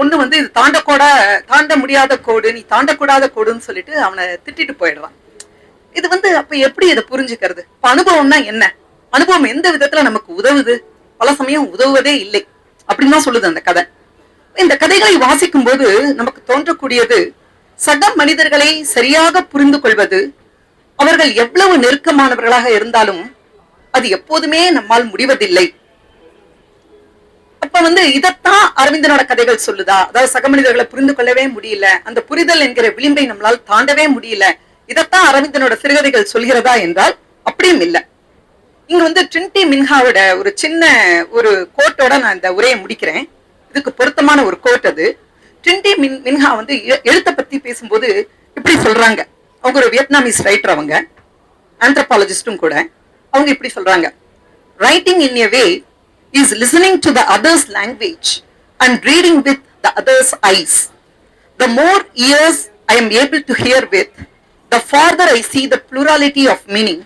பொண்ணு வந்து இது தாண்டக்கூட தாண்ட முடியாத கோடு நீ தாண்டக்கூடாத கோடுன்னு சொல்லிட்டு அவனை திட்டிட்டு போயிடுவான். இது வந்து அப்ப எப்படி இதை புரிஞ்சுக்கிறது? இப்ப அனுபவம்னா என்ன? அனுபவம் எந்த விதத்துல நமக்கு உதவுது? பல சமயம் உதவுவதே இல்லை. அப்படின்னு தான் சொல்லுது அந்த கதை. இந்த கதைகளை வாசிக்கும் போது நமக்கு தோன்றக்கூடியது சக மனிதர்களை சரியாக புரிந்து கொள்வது அவர்கள் எவ்வளவு நெருக்கமானவர்களாக இருந்தாலும் அது எப்போதுமே நம்மால் முடிவதில்லை. அப்ப வந்து இதைத்தான் அரவிந்தனோட கதைகள் சொல்லுதா? அதாவது சக மனிதர்களை புரிந்து கொள்ளவே முடியல. அந்த புரிதல் என்கிற விளிம்பை நம்மளால் தாண்டவே முடியல. இதத்தான் அரவிந்தனோட சிறுகதைகள் சொல்கிறதா என்றால் அப்படியும் இல்லை. இங்க வந்து ட்ரின்டி மின்ஹாவோட ஒரு சின்ன ஒரு கோட்டோட நான் இந்த உரையை முடிக்கிறேன். இதுக்கு பொருத்தமான ஒரு கோட் அது. ட்ரின்டி மின் மின்ஹா வந்து எழுத்தை பத்தி பேசும்போது இப்படி சொல்றாங்க. அவங்க ஒரு வியட்நாமிஸ் ரைட்டர் அவங்க. ஆந்த்ரபாலஜிஸ்டும் கூட. அவங்க இப்படி சொல்றாங்க. Writing in a way is listening to the others language and reading with the others eyes The more ears I am able to hear with, the farther I see the plurality of meaning,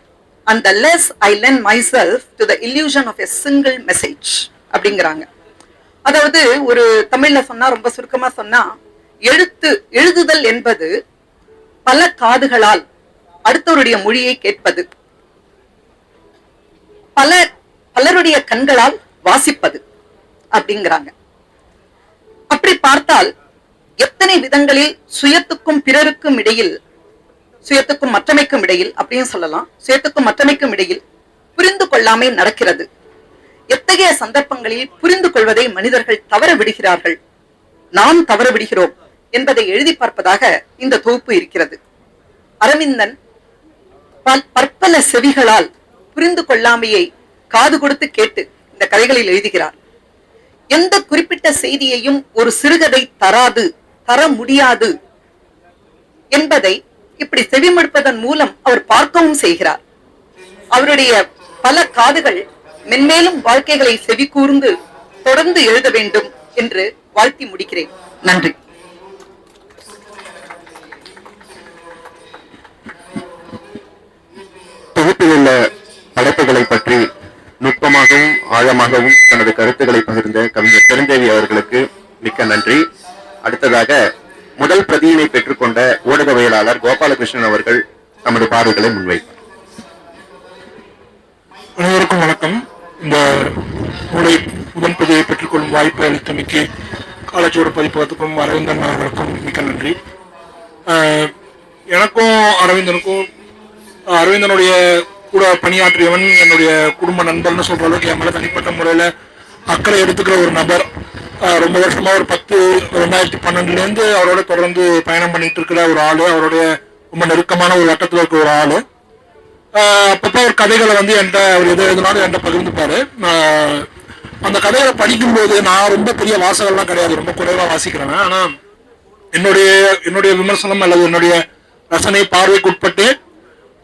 and the less I lend myself to the illusion of a single message. அப்படிங்கிறாங்க அதாவது ஒரு தமிழ்ல சொன்னா ரொம்ப சுருக்கமா சொன்னா எழுத்து எழுதுதல் என்பது பல காதுகளால் அடுத்தவருடைய மொழியை கேட்பது பல பலருடைய கண்களால் வாசிப்பது அப்படிங்கிறாங்க. அப்படி பார்த்தால் எத்தனை விதங்களில் சுயத்துக்கும் பிறருக்கும் இடையில் சுயத்துக்கும் மற்றமைக்கும் இடையில் அப்படின்னு சொல்லலாம். சுயத்துக்கும் மற்றமைக்கும் இடையில் புரிந்து கொள்ளாமை நடக்கிறது. எத்தகைய சந்தர்ப்பங்களில் புரிந்து கொள்வதை மனிதர்கள் தவற விடுகிறார்கள்? நாம் தவற விடுகிறோம் என்பதை எழுதி பார்ப்பதாக இந்த தொகுப்பு இருக்கிறது. அரவிந்தன் பல்- பற்பல செவிகளால் புரிந்து கொள்ளாமையை காது கொடுத்து கேட்டு இந்த கதைகளில் எழுதுகிறார். எந்த குறிப்பிட்ட செய்தியையும் ஒரு சிறுகதை தராது தர முடியாது என்பதை இப்படி செவிமடுப்பதன் மூலம் அவர் பார்க்கவும் செய்கிறார். அவருடைய பல காதுகள் மென்மேலும் வாழ்க்கைகளை செவி கூர்ந்து தொடர்ந்து எழுத வேண்டும் என்று வாழ்த்தி முடிக்கிறேன். நன்றி தொகுப்பில் உள்ள படைப்புகளை பற்றி நுட்பமாகவும் ஆழமாகவும் தனது கருத்துக்களை பகிர்ந்த கவிஞர் பெருந்தேவி அவர்களுக்கு மிக்க நன்றி. அடுத்ததாக முதல் பிரதியினை பெற்றுக்கொண்ட ஊடகவியலாளர் கோபாலகிருஷ்ணன் அவர்கள் தமது பார்வைகளை முன்வைத்தார். அனைவருக்கும் வணக்கம். இந்த நூலை முதல் பிரதியை பெற்றுக்கொள்ளும் வாய்ப்பை அளித்தமைக்கு காலச்சோடு பதிப்பகத்துக்கும் அரவிந்தன் அவர்களுக்கும் மிக்க நன்றி. ஆஹ் எனக்கும் அரவிந்தனுக்கும் அரவிந்தனுடைய கூட பணியாற்றியவன் என்னுடைய குடும்ப நண்பர்னு சொல்ற அளவுக்கு என் மேல தனிப்பட்ட முறையில் அக்கறை எடுத்துக்கிற ஒரு நபர். ரொம்ப வருஷமா ஒரு பத்து ரெண்டாயிரத்தி பன்னெண்டுல இருந்து அவரோட தொடர்ந்து பயணம் பண்ணிட்டு இருக்கிற ஒரு ஆளு அவருடைய ரொம்ப நெருக்கமான ஒரு வட்டத்தில் இருக்கிற ஒரு ஆளு. ஆஹ் அப்பப்போ ஒரு கதைகளை வந்து என்கிட்ட அவர் எது எதுனாலும் என்கிட்ட பகிர்ந்துப்பாரு. அந்த கதைகளை படிக்கும்போது நான் ரொம்ப பெரிய வாசகம்லாம் கிடையாது ரொம்ப குறைவா வாசிக்கிறேன் ஆனா என்னுடைய என்னுடைய விமர்சனம் அல்லது என்னுடைய ரசனை பார்வைக்கு உட்பட்டு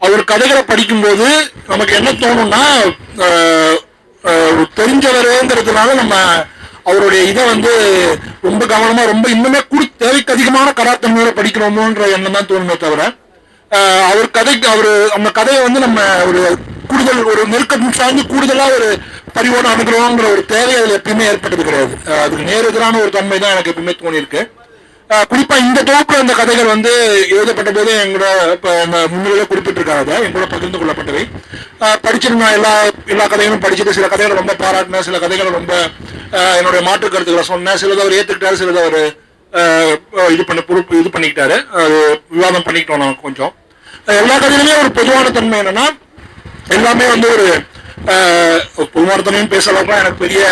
அவர் கதைகளை படிக்கும்போது நமக்கு என்ன தோணும்னா தெரிஞ்சவரேங்கிறதுனால நம்ம அவருடைய இதை வந்து ரொம்ப கவனமா ரொம்ப இன்னுமே குடு தேவைக்கு அதிகமான கராத்தன்மையோட படிக்கிறோமோன்ற எண்ணம் தான் தோணுமே தவிர அவர் கதைக்கு அவர் அந்த கதையை வந்து நம்ம ஒரு கூடுதல் ஒரு நெருக்கம் சார்ந்து கூடுதலாக ஒரு பரிவோடு அணுகிறோங்கிற ஒரு தேவை அதில் எப்பயுமே ஏற்பட்டது கிடையாது. அதுக்கு நேர் எதிரான ஒரு தன்மை தான் எனக்கு எப்பயுமே தோணியிருக்கு. குறிப்பா இந்த தொகுப்புல அந்த கதைகள் வந்து எழுதப்பட்ட போதே எங்களோட முன்னிலையில குறிப்பிட்டிருக்காங்க அதை. எங்களோட பகிர்ந்து கொள்ளப்பட்டவை. ஆஹ் படிச்சிருந்தா எல்லா எல்லா கதைகளும் படிச்சுட்டு சில கதைகளை ரொம்ப பாராட்டினேன் சில கதைகளை ரொம்ப என்னுடைய மாற்று கருத்துக்களை சொன்னேன் சிலதை அவர் ஏத்துக்கிட்டாரு சிலதை அவர் இது பண்ண பொறுப்பு இது பண்ணிக்கிட்டாரு. அது விவாதம் பண்ணிக்கிட்டோம் நான் கொஞ்சம். எல்லா கதையிலுமே ஒரு பொதுவான தன்மை என்னன்னா எல்லாமே வந்து ஒரு பொதுவான தன்மையும் பேசலாம் எனக்கு பெரிய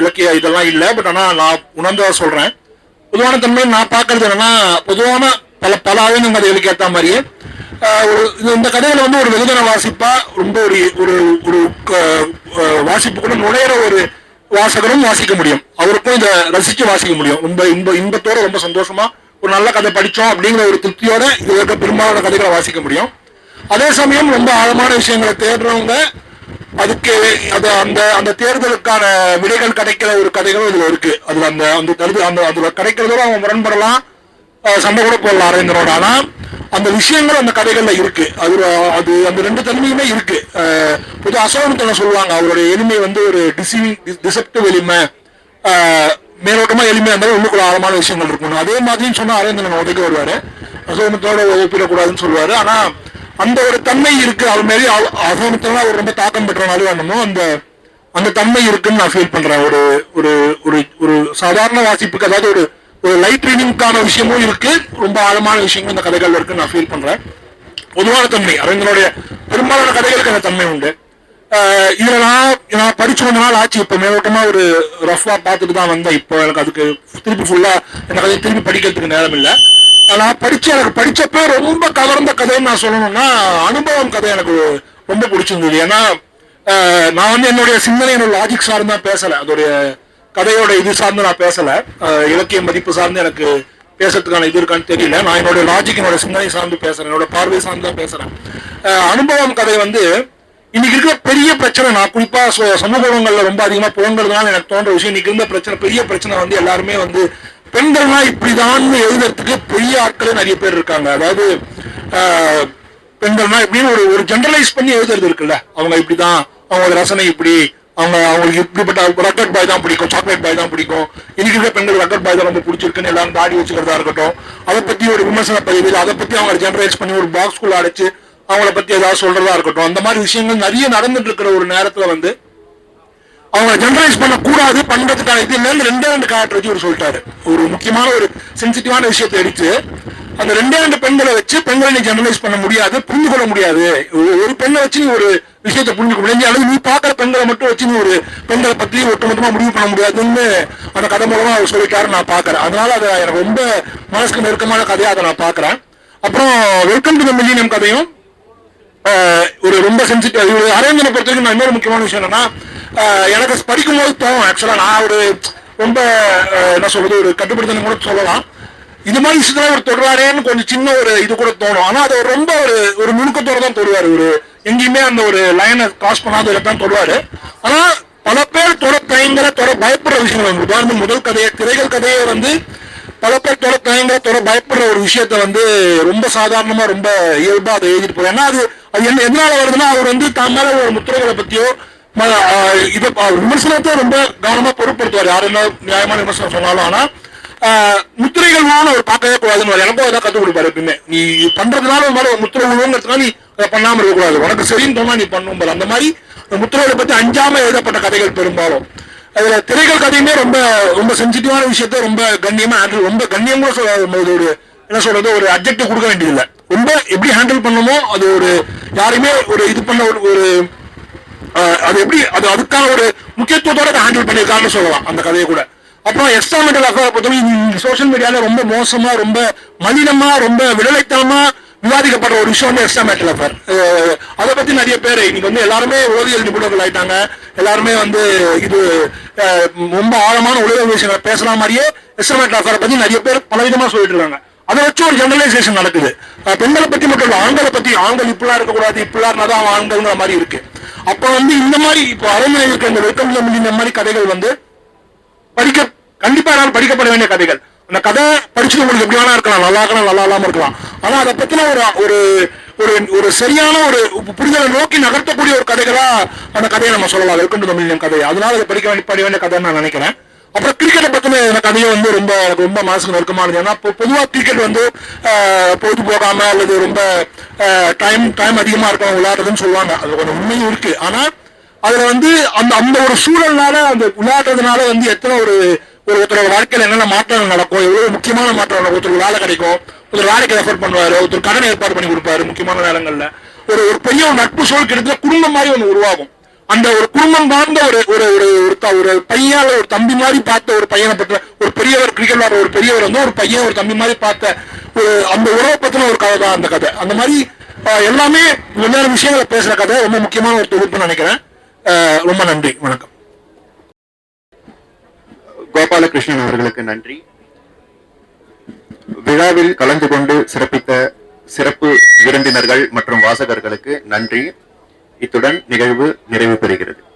இலக்கிய இதெல்லாம் இல்லை. பட் ஆனால் நான் உணர்ந்ததா சொல்றேன். பொதுவான தன்மை நான் பார்க்கறது என்னன்னா பொதுவான பல பல ஆயுதம் கதைகளுக்கு ஏற்ற மாதிரியே ஆஹ், ஒரு இந்த கதையில வந்து ஒரு வெகுஜன வாசிப்பா ரொம்ப ஒரு ஒரு ஒரு வாசிப்பு கூட நுழையிற ஒரு வாசகரும் வாசிக்க முடியும். அவருக்கும் இதை ரசிச்சு வாசிக்க முடியும். ரொம்ப இன்ப இன்பத்தோட ரொம்ப சந்தோஷமா ஒரு நல்ல கதை படிச்சோம் அப்படிங்கிற ஒரு திருப்தியோட இது இருக்க பெரும்பாலான கதைகளை வாசிக்க முடியும். அதே சமயம் ரொம்ப ஆழமான விஷயங்களை தேடுறவங்க அதுக்கு அது அந்த அந்த தேர்தலுக்கான விடைகள் கிடைக்கிற ஒரு கதைகளும் இதுல இருக்கு. அதுல அந்த அந்த கருது அந்த அதுல கிடைக்கிறதோட அவங்க முரண்படலாம். சண்டை கூட போடலாம் அரவிந்தனோட. ஆனா அந்த விஷயங்கள் அந்த கதைகள்ல இருக்கு. அது அது அந்த ரெண்டு தன்மையுமே இருக்கு. அஹ் பொது அசோகத்தனை சொல்லுவாங்க அவருடைய எளிமை வந்து ஒரு டிசி டிசெப்டிவ் எளிமை. மேலோட்டமா எளிமையா இருந்தாலும் உள்ளுக்குள்ள ஆழமான விஷயங்கள் இருக்கணும். அதே மாதிரின்னு சொன்னா அரேந்திரன் உதைக்க வருவாரு. அசோகத்தோட ஒப்பிடக்கூடாதுன்னு சொல்லுவாரு. ஆனா அந்த ஒரு தன்மை இருக்கு. அவர் மாரி அசோகத்தோட அவர் ரொம்ப தாக்கம் பெற்றனாலும் வேணுமோ அந்த அந்த தன்மை இருக்குன்னு நான் ஃபீல் பண்றேன். ஒரு ஒரு ஒரு ஒரு சாதாரண வாசிப்புக்கு அதாவது ஒரு ஒரு லைட் ரீடிங்கான விஷயமும் இருக்கு. ரொம்ப ஆழமான விஷயமும் இந்த கதைகள் இருக்குன்னு நான் ஃபீல் பண்றேன். பொதுவான தன்மை. அரங்கனுடைய பெரும்பாலான கதைகளுக்கு அந்த தன்மை உண்டு. ஆஹ் நான் நான் படிச்சு கொஞ்ச நாள் ஆச்சு. இப்போ மேலோட்டமாக ஒரு ரஃபா பார்த்துட்டு தான் வந்தேன். இப்போ எனக்கு அதுக்கு திருப்பி ஃபுல்லா எனக்கு அதை திருப்பி படிக்கிறதுக்கு நேரம் இல்லை. நான் படிச்சு எனக்கு படிச்சப்ப ரொம்ப கவர்ந்த கதைன்னு நான் சொல்லணும்னா அனுபவம் கதை எனக்கு ரொம்ப பிடிச்சிருந்தது. ஏன்னா நான் வந்து என்னுடைய சிந்தனை என்னோட லாஜிக் சார்ந்து தான் பேசலை. அதோடைய கதையோட இது சார்ந்து நான் பேசலை. இலக்கிய மதிப்பு சார்ந்து எனக்கு பேசுறதுக்கான இது இருக்கான்னு தெரியல. நான் என்னோட லாஜிக் என்னோட சிந்தனை சார்ந்து பேசுறேன். என்னோட பார்வை சார்ந்து தான் பேசுறேன். அனுபவம் கதை வந்து இன்னைக்கு இருக்கிற பெரிய பிரச்சனை நான் குறிப்பா சமூக ஊடகங்கள்ல ரொம்ப அதிகமா புலங்குறதுனால எனக்கு தோன்ற விஷயம் இன்னைக்கு இருந்த பிரச்சனை பெரிய பிரச்சனை வந்து எல்லாருமே வந்து பெண்கள்னா இப்படிதான் எழுதுறதுக்கு பெரிய ஆட்களே நிறைய பேர் இருக்காங்க. அதாவது பெண்கள்னா இப்படின்னு ஒரு ஒரு ஜென்ரலைஸ் பண்ணி எழுதுறது இருக்குல்ல. அவங்க இப்படிதான் அவங்களோட ரசனை இப்படி அவங்க அவங்களுக்கு இப்படிப்பட்ட ரக்கட் பாய் தான் பிடிக்கும் சாக்லேட் பாய் தான் பிடிக்கும். இன்னைக்கு இருக்கிற பெண்கள் ரக்கட் பாய் தான் ரொம்ப பிடிச்சிருக்குன்னு எல்லாரும் தாடி வச்சுக்கிறதா இருக்கட்டும். அதை பத்தி ஒரு விமர்சன பதிவு அதை பத்தி அவங்க ஜென்ரலைஸ் பண்ணி ஒரு பாக்ஸ்குள்ள அடைச்சு அவங்கள பத்தி ஏதாவது சொல்றதா இருக்கட்டும். அந்த மாதிரி விஷயங்கள் நிறைய நடந்துட்டு இருக்கிற ஒரு நேரத்துல வந்து அவங்க ஜெனரலைஸ் பண்ணக்கூடாது பண்றதுக்கான இது என்னன்னு ரெண்டே ரெண்டு கேரக்டர் வச்சு ஒரு சொல்லிட்டாரு. ஒரு முக்கியமான ஒரு சென்சிட்டிவான விஷயத்தை எடுத்து அந்த ரெண்டே ரெண்டு பெண்களை வச்சு பெண்களை நீ ஜெனரலைஸ் பண்ண முடியாது புரிந்து கொள்ள முடியாது. ஒரு- பெண்ணை வச்சு நீ ஒரு விஷயத்தை புரிஞ்சுக்க முடியாது. அல்லது நீ பாக்குற பெண்களை மட்டும் வச்சு நீ ஒரு பெண்களை பற்றி ஒட்டுமொத்தமாக முடிவு பண்ண முடியாதுன்னு அந்த கதை மூலமாக அவர் சொல்லிட்டாரு நான் பாக்குறேன் அதனால அதை எனக்கு ரொம்ப மனசுக்கு நெருக்கமான கதையாக அதை நான் பார்க்குறேன். அப்புறம் வெல்கம் டு த மில்லினியம் கதையும் ஆஹ் ஒரு ரொம்ப சென்சிட்டிவ் அரேஞ்சனை பொறுத்த வரைக்கும் நான் இன்னொரு முக்கியமான விஷயம் என்னன்னா எனக்கு படிக்கும் போது தோணும். ஆக்சுவலா நான் ஒரு ரொம்ப என்ன சொல்றது ஒரு கட்டுப்படுத்தணும் கூட சொல்லலாம். இது மாதிரி விஷயத்துல ஒரு தொடராரேன்னு கொஞ்சம் சின்ன ஒரு இது கூட தோணும். ஆனா அது ஒரு ரொம்ப ஒரு ஒரு நுணுக்கத்தோட தான் தொடுவாரு. ஒரு எங்கேயுமே அந்த ஒரு லைனை கிராஸ் பண்ணாத தான் தொடுவாரு. ஆனா பல பேர் தொட தயங்கர தொட பயப்படுற விஷயங்கள் வந்து உதாரணம் முதல் கதையை திரைகள் கதையை வந்து பல பேர் தொட பயங்கர தொட பயப்படுற ஒரு விஷயத்த வந்து ரொம்ப சாதாரணமா ரொம்ப இயல்பா அதை எழுதிட்டு போறாரு. ஏன்னா அது அது என்ன எதனால வருதுன்னா அவர் வந்து தான் மேல ஒரு முத்திரைகளை பத்தியோ இது விமர்சனத்தை ரொம்ப கவனமா பொருட்படுத்துவார். யார் என்ன நியாயமான விமர்சனம் சொன்னாலும் ஆனா முத்திரைகள் மூலம் அவர் பார்க்கவே கூடாதுன்னு எனக்கும் அதான் கற்றுக் கொடுப்பாரு எப்பயுமே. நீ பண்றதுனால ஒரு மாதிரி ஒரு முத்திரை விழுவுங்கிறதுனால நீ அதை பண்ணாம இருக்கக்கூடாது. உனக்கு சரின்னு தோணா நீ பண்ணும் போல. அந்த மாதிரி முத்திரைகளை பத்தி அஞ்சாம எழுதப்பட்ட கதைகள் பெரும்பாலும். அதுல திரைகள் கதையுமே ரொம்ப ரொம்ப சென்சிட்டிவான விஷயத்த ரொம்ப கண்ணியமா ஹேண்டில் ரொம்ப கண்ணியம் கூட சொல்ல ஒரு என்ன சொல்றது ஒரு அப்ஜெக்டிவ் கொடுக்க வேண்டியதில்லை. ரொம்ப எப்படி ஹேண்டில் பண்ணணுமோ அது ஒரு யாரையுமே ஒரு இது பண்ண ஒரு ஒரு அது எப்படி? அது அதுக்கான ஒரு முக்கியத்துவத்தோட ஹேண்டில் பண்ணியிருக்காங்கன்னு சொல்லலாம் அந்த கதையை கூட. அப்புறம் எக்ஸ்ட்ராமெண்டல் அஃபேர் பொறுத்தவரை சோஷியல் மீடியாவில் ரொம்ப மோசமா ரொம்ப மலினமா ரொம்ப விடலைத்தனமா விவாதிக்கப்படுற ஒரு விஷயம் வந்து எக்ஸ்ட்ராமெண்டல் அஃபேர் அதை பத்தி நிறைய பேர் இன்னைக்கு வந்து எல்லாருமே உளவியல் நிபுணர்கள் ஆயிட்டாங்க. எல்லாருமே வந்து இது ரொம்ப ஆழமான உளவியல் விஷயங்களை பேசலாம் மாதிரியே எக்ஸ்ட்ராமெண்டல் அஃபேரை பத்தி நிறைய பேர் பலவிதமா சொல்லிட்டு இருக்காங்க. அதை வச்சு ஒரு ஜெனரலைசேஷன் நடக்குது. பெண்களை பத்தி மட்டும் இல்லை ஆண்களை பத்தி ஆண்கள் இப்படிலாம் இருக்கக்கூடாது இப்படிலாம் இருந்தாதான் அவன் ஆண்கள்ங்கிற மாதிரி இருக்கு. அப்ப வந்து இந்த மாதிரி இப்போ அரண்மனை இருக்க இந்த வெல்கம் இந்த மாதிரி கதைகள் வந்து படிக்க கண்டிப்பா எல்லாரும் படிக்கப்பட வேண்டிய கதைகள். அந்த கதை படிச்சுட்டு உங்களுக்கு எப்படி வேணா இருக்கலாம். நல்லா இருக்கலாம் நல்லா இல்லாம இருக்கலாம். ஆனா அதை பத்தின ஒரு ஒரு ஒரு ஒரு சரியான ஒரு புரிதலை நோக்கி நகர்த்தக்கூடிய ஒரு கதைகளா அந்த கதையை நம்ம சொல்லலாம். வெல்கம் டு தமிழ் கதை. அதனால அதை படிக்க வேண்டிய படி வேண்டிய கதைன்னு நான் நினைக்கிறேன். அப்புறம் கிரிக்கெட்டை பற்றின எனக்கு அதிகம் வந்து ரொம்ப எனக்கு ரொம்ப மனசுக்கு நெருக்கமானது ஏன்னா இப்போ பொதுவாக கிரிக்கெட் வந்து பொழுது போகாமல் அல்லது ரொம்ப டைம் டைம் அதிகமாக இருக்கும் விளையாடுறதுன்னு சொல்லுவாங்க. அது கொஞ்சம் உண்மையும் இருக்குது ஆனால் அதில் வந்து அந்த அந்த ஒரு சூழல்னால அந்த விளையாடுறதுனால வந்து எத்தனை ஒரு ஒரு ஒருத்தரோட வாழ்க்கையில் என்னென்ன மாற்றங்கள் நடக்கும் எவ்வளோ முக்கியமான மாற்றம் நடக்கும் ஒருத்தர் வேலை கிடைக்கும் ஒருத்தர் வேலைக்கு ரெஃபர் பண்ணுவாரு ஒருத்தர் கடன் ஏற்பாடு பண்ணி கொடுப்பாரு முக்கியமான நேரங்களில். ஒரு ஒரு பெரிய ஒரு நட்பு சூழல் கிட்டத்தட்ட குடும்பம் மாதிரி ஒன்று உருவாகும். அந்த ஒரு குடும்பம் சார்ந்த ஒரு ஒரு ஒரு ஒரு ஒரு பையன் ஒரு தம்பி மாதிரி பார்த்த ஒரு பையனை பற்ற ஒரு பெரியவர் கிரிக்கெட் விளையாடுற ஒரு பெரியவர் வந்து ஒரு பையன் ஒரு தம்பி மாதிரி பார்த்த ஒரு அந்த உறவை பத்தின ஒரு கதை தான் அந்த கதை. அந்த மாதிரி எல்லாமே வெவ்வேறு விஷயங்களை பேசுற கதை. ரொம்ப முக்கியமான ஒரு தொகுப்புன்னு நினைக்கிறேன். ஆஹ், ரொம்ப நன்றி. வணக்கம். கோபாலகிருஷ்ணன் அவர்களுக்கு நன்றி. விழாவில் கலந்து கொண்டு சிறப்பித்த சிறப்பு விருந்தினர்கள் மற்றும் வாசகர்களுக்கு நன்றி. இத்துடன் நிகழ்வு நிறைவு பெறுகிறது.